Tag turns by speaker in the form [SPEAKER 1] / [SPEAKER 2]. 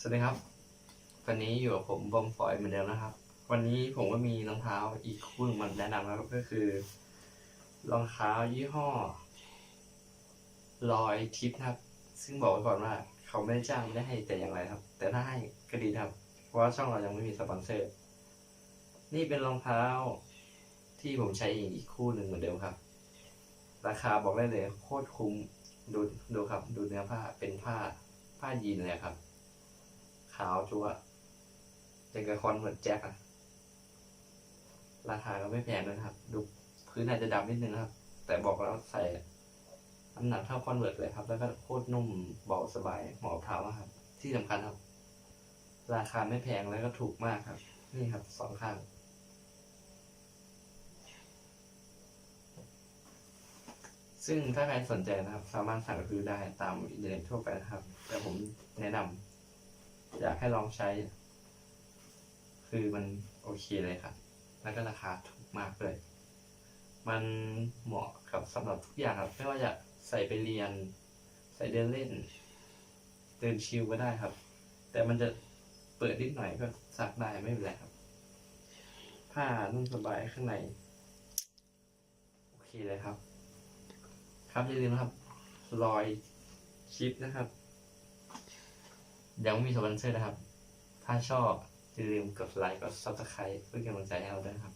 [SPEAKER 1] สวัสดีครับ วันนี้อยู่กับผมบอมฟอยเหมือนเดิมนะครับ วันนี้ผมก็มีรองเท้าอีกคู่หนึ่งมาแนะนำนะครับก็คือ รองเท้ายี่ห้อลอยทิปนะครับ ซึ่งบอกไว้ก่อนว่า เขาไม่ได้จ้างไม่ได้ให้แต่อย่างไรครับ แต่ถ้าให้ก็ดีครับ เพราะว่าช่องเรายังไม่มีสปอนเซอร์ นี่เป็นรองเท้าที่ผมใช้เองอีกคู่หนึ่งเหมือนเดิมครับ ราคาบอกได้เลยโคตรคุ้มดูดูครับ ดูเนื้อผ้าเป็นผ้าผ้ายีนเลยครับ ขาวจัวะเป็นกระคอนเหมือนแจ็คอะราคาก็ไม่แพงด้วยนะครับ ดูพื้นอาจจะดำนิดนึงครับ แต่บอกแล้วใส่น้ำหนักเท่าคอนเวิร์ตเลยครับ แล้วก็โคตรนุ่มเบาสบายเหมาะกับเท้าครับ ที่สำคัญครับ ราคาไม่แพงแล้วก็ถูกมากครับ นี่ครับสองข้างซึ่งถ้าใครสนใจนะครับ สามารถสั่งซื้อได้ตามอินเทอร์เน็ตทั่วไปนะครับ แต่ผมแนะนำ อยากให้ลองใช้ คือมันโอเคเลยครับ แล้วก็ราคาถูกมากเลย มันเหมาะกับสำหรับทุกอย่างครับ ไม่ว่าจะใส่ไปเรียน ใส่เดินเล่น เดินชิลก็ได้ครับ แต่มันจะเปิดนิดหน่อยก็ซักได้ไม่เป็นไรครับ ผ้านุ่มสบายข้างใน โอเคเลยครับ ครับอย่าลืมนะครับ รอยชิปนะครับ ยังไม่มีสปอนเซอร์นะครับ ถ้าชอบอย่าลืมกดไลค์กดซับสไคร b e เพื่เป็นกำลังใจให้เราด้วยครับ